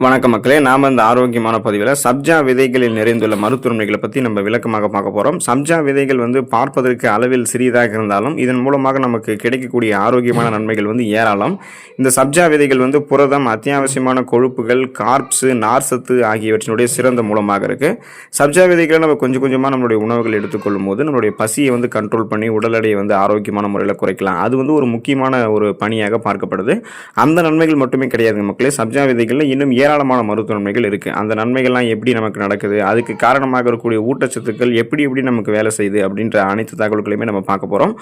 வணக்கம் மக்களே நாம் இந்த ஆரோக்கியமான பதிவில் சப்ஜா விதைகளில் நிறைந்துள்ள மருத்துவமைகளை பற்றி நம்ம விளக்கமாக பார்க்க போகிறோம் சப்ஜா விதைகள் வந்து பார்ப்பதற்கு அளவில் சிறியதாக இருந்தாலும் இதன் மூலமாக நமக்கு கிடைக்கக்கூடிய ஆரோக்கியமான நன்மைகள் வந்து ஏராளம். இந்த சப்ஜா விதைகள் வந்து புரதம் அத்தியாவசியமான கொழுப்புகள் கார்ப்ஸு நார்சத்து ஆகியவற்றினுடைய சிறந்த மூலமாக இருக்குது சப்ஜா விதைகளை நம்ம கொஞ்சம் கொஞ்சமாக நம்மளுடைய உணவுகள் எடுத்துக்கொள்ளும் போது நம்மளுடைய பசியை வந்து கண்ட்ரோல் பண்ணி உடல் எடையை வந்து ஆரோக்கியமான முறையில் குறைக்கலாம். அது வந்து ஒரு முக்கியமான ஒரு பணியாக பார்க்கப்படுது. அந்த நன்மைகள் மட்டுமே கிடையாதுங்க மக்களே. சப்ஜா விதைகளில் இன்னும் ஏராளமான மருத்துவ நன்மைகள் இருக்குது அந்த நன்மைகள்லாம் எப்படி நமக்கு நடக்குது? அதுக்கு காரணமாக இருக்கக்கூடிய ஊட்டச்சத்துக்கள் எப்படி எப்படி நமக்கு வேலை செய்யுது அப்படின்ற அனைத்து தகவல்களையுமே நம்ம பார்க்க போகிறோம்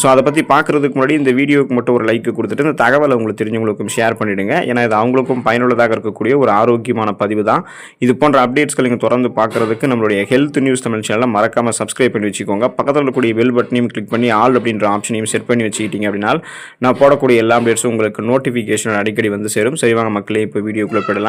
ஸோ அதை பற்றி பார்க்குறதுக்கு முன்னாடி இந்த வீடியோவுக்கு மட்டும் ஒரு லைக் கொடுத்துட்டு இந்த தகவலை உங்களுக்கு தெரிஞ்சவங்களுக்கும் ஷேர் பண்ணிவிடுங்க ஏன்னா இது அவங்களுக்கும் பயனுள்ளதாக இருக்கக்கூடிய ஒரு ஆரோக்கியமான பதிவு தான். இது போன்ற அப்டேட்ஸ்களை நீங்கள் தொடர்ந்து பார்க்குறதுக்கு நம்மளுடைய ஹெல்த் நியூஸ் தமிழ் சேனலை மறக்காமல் சப்ஸ்கிரைப் பண்ணி வச்சுக்கோங்க. பக்கத்தில் இருக்கக்கூடிய பெல் பட்டனையும் கிளிக் பண்ணி ஆல் அப்படின்ற ஆப்ஷனையும் செட் பண்ணி வச்சுக்கிட்டீங்க அப்படின்னா நான் போடக்கூடிய எல்லா அப்டேட்ஸும் உங்களுக்கு நோட்டிஃபிகேஷன் அடிக்கடி வந்து சேரும். சரிவாங்க மக்களே இப்போ வீடியோக்குள்ளே போயிடலாம்.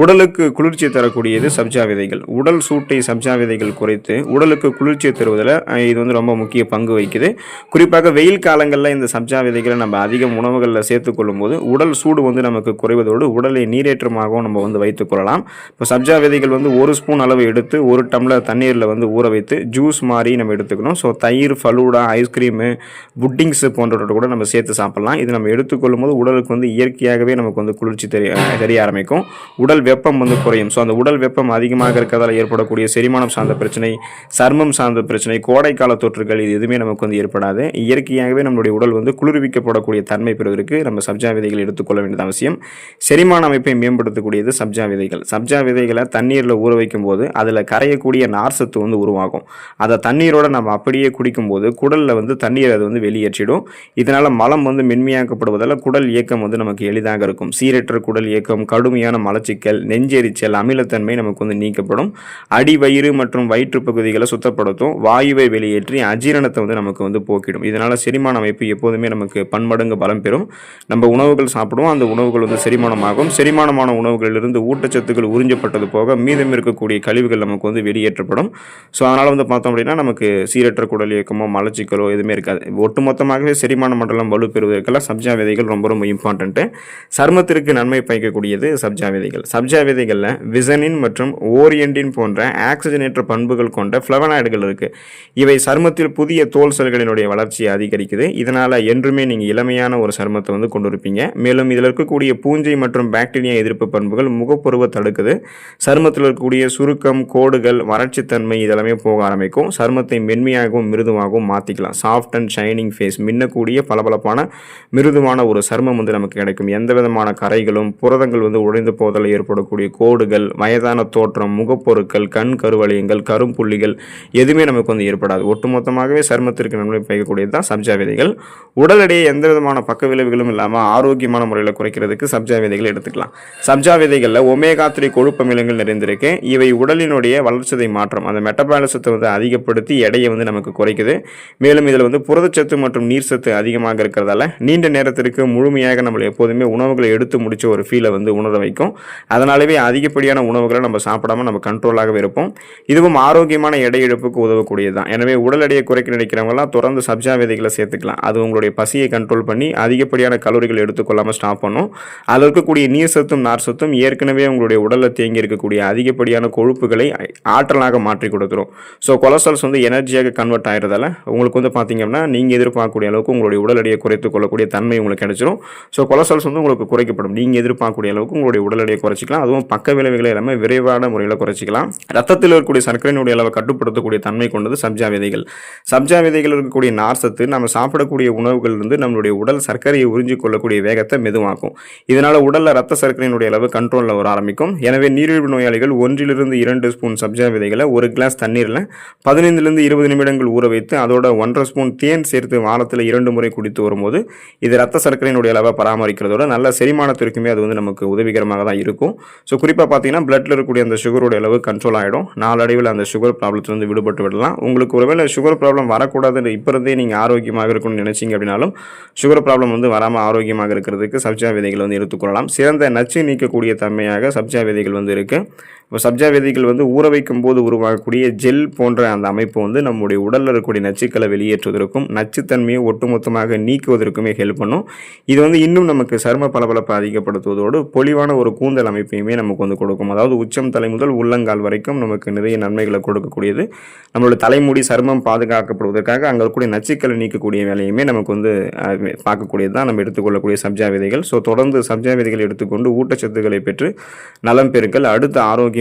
உடலுக்கு குளிர்ச்சி தரக்கூடியது சப்ஜா விதைகள் உடல் சூட்டை சப்ஜா விதைகள் குறைத்து உடலுக்கு குளிர்ச்சியை தருவதில் இது வந்து ரொம்ப முக்கிய பங்கு வகிக்குது. குறிப்பாக வெயில் காலங்களில் இந்த சப்ஜா விதைகளை நம்ம அதிகம் உணவுகளில் சேர்த்துக்கொள்ளும் போது உடல் சூடு வந்து நமக்கு குறைவதோடு உடலை நீரேற்றமாகவும் நம்ம வந்து வைத்துக்கொள்ளலாம் இப்போ சப்ஜா விதைகள் வந்து ஒரு ஸ்பூன் அளவு எடுத்து ஒரு டம்ளர் தண்ணீரில் வந்து ஊற வைத்து ஜூஸ் மாதிரி நம்ம எடுத்துக்கணும். ஸோ தயிர் ஃபலூடா ஐஸ்கிரீமு புட்டிங்ஸு போன்றவற்றை கூட நம்ம சேர்த்து சாப்பிட்லாம். இது நம்ம எடுத்துக்கொள்ளும் போது உடலுக்கு வந்து இயற்கையாகவே நமக்கு வந்து குளிர்ச்சி தெரிய தெரிய ஆரம்பிக்கும். உடல் வெப்பம் வந்து குறையும். ஸோ அந்த உடல் வெப்பம் அதிகமாக இருக்கிறதால ஏற்படக்கூடிய செரிமானம் சார்ந்த பிரச்சனை சர்மம் சார்ந்த பிரச்சனை கோடைக்கால தொற்றுகள் இது எதுவுமே நமக்கு வந்து ஏற்படாது. இயற்கையாகவே நம்மளுடைய உடல் வந்து குளிர்விக்கப்படக்கூடிய தன்மை பெறுவதற்கு நம்ம சப்ஜா விதைகள் எடுத்துக்கொள்ள வேண்டியது அவசியம். செரிமான அமைப்பை மேம்படுத்தக்கூடியது சப்ஜா விதைகள். சப்ஜா விதைகளை தண்ணீரில் ஊற வைக்கும் போது அதில் கரையக்கூடிய நார்சத்து வந்து உருவாகும். அதை தண்ணீரோட நம்ம அப்படியே குடிக்கும்போது குடலில் வந்து தண்ணீர் அது வந்து வெளியேற்றிடும். இதனால் மலம் வந்து மென்மையாக்கப்படுவதால் குடல் இயக்கம் வந்து நமக்கு எளிதாக இருக்கும். சீரற்ற குடல் இயக்கம் கடுமையான மலச்சிக்கல் நெஞ்செரிச்சல் அமிலத்தன்மை நமக்கு வந்து நீக்கப்படும். அடி வயிறு மற்றும் வயிற்று பகுதிகளை சுத்தப்படுத்தும். வாயுவை வெளியேற்றி அஜீரணத்தை வந்து நமக்கு வந்து போக்கிடும். இதனால் செரிமான அமைப்பு எப்போதுமே நமக்கு பன்மடங்கு பலம் பெறும். நம்ம உணவுகள் சாப்பிடுவோம். அந்த உணவுகள் வந்து செரிமானமாகும். செரிமானமான உணவுகளிலிருந்து ஊட்டச்சத்துக்கள் உறிஞ்சப்பட்டது போக மீதம் இருக்கக்கூடிய கழிவுகள் நமக்கு வந்து வெளியேற்றப்படும். ஸோ அதனால் வந்து பார்த்தோம் அப்படின்னா நமக்கு சீரற்ற குடல் இயக்கமோ மலச்சிக்கலோ எதுவுமே இருக்காது. ஒட்டுமொத்தமாகவே செரிமான மண்டலம் வலுப்பெறுவதற்கெல்லாம் சப்ஜா விதைகள் ரொம்ப ரொம்ப இம்பார்ட்டன்ட்டு சருமத்திற்கு நன்மை பயக்கக்கூடியது சப்ஜா விதைகள். சப்ஜா விதைகளில் விசனின் மற்றும் ஓரியண்டின் போன்ற ஆக்சிஜனேற்ற பண்புகள் கொண்ட ஃப்ளவனாய்டுகள் இருக்குது இவை சருமத்தில் புதிய தோல் செல்களினுடைய வளர்ச்சியை அதிகரிக்குது. இதனால் என்றுமே நீங்கள் இளமையான ஒரு சருமத்தை வந்து கொண்டு இருப்பீங்க மேலும் இதில் இருக்கக்கூடிய பூஞ்சை மற்றும் பாக்டீரியா எதிர்ப்பு பண்புகள் முகப்பருவ தடுக்குது. சருமத்தில் இருக்கக்கூடிய சுருக்கம் கோடுகள் வறட்சித்தன்மை இதெல்லாமே போக ஆரம்பிக்கும். சருமத்தை மென்மையாகவும் மிருதுவாகவும் மாற்றிக்கலாம் சாஃப்ட் அண்ட் ஷைனிங் ஃபேஸ் மின்னக்கூடிய பளபளப்பான மிருதுவான ஒரு சருமம் வந்து நமக்கு கிடைக்கும். எந்த விதமான கரைகளும் புரதங்கள் வந்து உடைந்து போதல் ஏற்படக்கூடிய கோடுகள் வயதான தோற்றம் முகப்பொருட்கள் கண் கருவளையங்கள் கரும்புள்ளிகள் எதுவுமே நமக்கு வந்து ஏற்படாது. ஒட்டுமொத்தமாகவே சருமத்திற்கு நன்மை பயக்கக்கூடியது தான் சப்ஜா விதைகள் உடல் எடையை எந்த விதமான பக்க விளைவுகளும் இல்லாமல் ஆரோக்கியமான முறையில் குறைக்கிறதுக்கு சப்ஜா விதைகள் எடுத்துக்கலாம். சப்ஜா விதைகளில் ஒமேகா த்ரீ நிறைந்திருக்கு. இவை உடலினுடைய வளர்ச்சிதை மாற்றம். அந்த மெட்டபாலிசத்தை வந்து அதிகப்படுத்தி எடையை வந்து நமக்கு குறைக்குது. மேலும் இதில் வந்து புரதச்சத்து மற்றும் நீர் சத்து அதிகமாக இருக்கிறதால நீண்ட நேரத்திற்கு முழுமையாக நம்மளை எப்போதுமே உணவுகளை எடுத்து முடிச்ச ஒரு ஃபீலை வந்து உணர வைக்கும். அதனாலவே அதிகப்படியான உணவுகளை நம்ம சாப்பிடாம நம்ம கண்ட்ரோலாகவே இருப்போம். இதுவும் ஆரோக்கியமான எடை இழப்புக்கு உதவக்கூடியது தான் எனவே உடல் எடையை குறைக்க நினைக்கிறவங்களாம் தொடர்ந்து சப்ஜா விதைகளை சேர்த்துக்கலாம். அது உங்களுடைய பசியை கண்ட்ரோல் பண்ணி அதிகப்படியான கலோரிகள் எடுத்துக்கொள்ளாமல் ஸ்டாப் பண்ணும். அதில் இருக்கக்கூடிய நீர் சத்தும் நார் சத்தும் ஏற்கனவே உங்களுடைய உடலில் தேங்கி இருக்கக்கூடிய அதிகப்படியான கொழுப்புகளை ஆற்றலாக மாற்றி கொடுத்துரும். ஸோ கொலஸ்ட்ரால்ஸ் வந்து எனர்ஜியாக கன்வெர்ட் ஆகிறதால உங்களுக்கு வந்து பார்த்தீங்கன்னா நீங்கள் எதிர்பார்க்கக்கூடிய அளவுக்கு உங்களுடைய உடல் எடையை குறைத்துக் கொள்ளக்கூடிய தன்மை உங்களுக்கு கிடைச்சிரும். ஸோ கொலஸ்ட்ரால்ஸ் வந்து உங்களுக்கு குறைக்கப்படும். நீங்கள் எதிர்பார்க்கக்கூடிய அளவுக்கு உங்களுடைய உடல் எடையை குறைச்சிக்கலாம். அதுவும் பக்க விளைவுகளை எல்லாமே விரைவான முறையில் குறைச்சிக்கலாம். ரத்தத்தில் இருக்கக்கூடிய சர்க்கரையினுடைய அளவை கட்டுப்படுத்தக்கூடிய தன்மை கொண்டது சப்ஜா விதைகள். சப்ஜா விதைகள் இருக்கக்கூடிய நார்சத்து நம்ம சாப்பிடக்கூடிய இருந்து நம்மளுடைய உடல் சர்க்கரையை உறிஞ்சிக் கொள்ளக்கூடிய வேகத்தை மெதுவாக்கும். இதனால் உடலில் ரத்த சர்க்கரையினுடைய அளவு கண்ட்ரோலில் வர ஆரம்பிக்கும். எனவே நீரிழிவு நோயாளிகள் ஒன்றிலிருந்து இரண்டு ஸ்பூன் சப்ஜா விதைகளை ஒரு கிளாஸ் தண்ணீரில் பதினைந்துலேருந்து இருபது நிமிடங்கள் ஊற வைத்து அதோட ஒன்றரை ஸ்பூன் தேன் சேர்த்து வாரத்தில் இரண்டு முறை குடித்து வரும்போது இது ரத்த சர்க்கரையினுடைய அளவை பராமரிக்கிறதோட நல்ல செரிமானத்திற்குமே அது வந்து நமக்கு உதவிகரமாக தான் இருக்கும். ஸோ குறிப்பாக பார்த்தீங்கன்னா பிளட்டில் இருக்கக்கூடிய அந்த சுகருடைய அளவு கண்ட்ரோல் ஆகிடும் நாளடைவில் அந்த சுகர் ப்ராப்ளத்துலேருந்து விடுபட்டு விடலாம். உங்களுக்கு ஒருவேளை சுகர் ப்ராப்ளம் வரக்கூடாதுன்னு இப்போ இருந்தே நீங்கள் ஆரோக்கியமாக இருக்கணும்னு நினச்சிங்க அப்படின்னாலும் சுகர் ப்ராப்ளம் வந்து வராமல் ஆரோக்கியமாக இருக்கிறதுக்கு சப்ஜா விதைகள் வந்து எடுத்துக்கொள்ளலாம் சிறந்த நச்சு நீக்கக்கூடிய தன்மையாக சப்ஜா விதைகள் வந்து இருக்குது இப்போ சப்ஜா விதைகள் வந்து ஊற வைக்கும் போது உருவாகக்கூடிய ஜெல் போன்ற அந்த அமைப்பு வந்து நம்முடைய உடலில் இருக்கக்கூடிய நச்சுக்களை வெளியேற்றுவதற்கும் நச்சுத்தன்மையை ஒட்டுமொத்தமாக நீக்குவதற்குமே ஹெல்ப் பண்ணும். இது வந்து இன்னும் நமக்கு சரும பளபளப்பை அதிகப்படுத்துவதோடு பொலிவான ஒரு கூந்தல் அமைப்பையுமே நமக்கு வந்து கொடுக்கும். அதாவது உச்சம் தலை முதல் உள்ளங்கால் வரைக்கும் நமக்கு நிறைய நன்மைகளை கொடுக்கக்கூடியது. நம்மளோட தலைமுடி சருமம் பாதுகாக்கப்படுவதற்காக அங்கே இருக்கக்கூடிய நச்சுக்களை நீக்கக்கூடிய வேலையுமே நமக்கு வந்து பார்க்கக்கூடியது தான். நம்ம எடுத்துக்கொள்ளக்கூடிய சப்ஜா விதைகள் ஸோ தொடர்ந்து சப்ஜா விதைகள் எடுத்துக்கொண்டு ஊட்டச்சத்துக்களை பெற்று நலம் பெருக்கல் அடுத்த ஆரோக்கியம்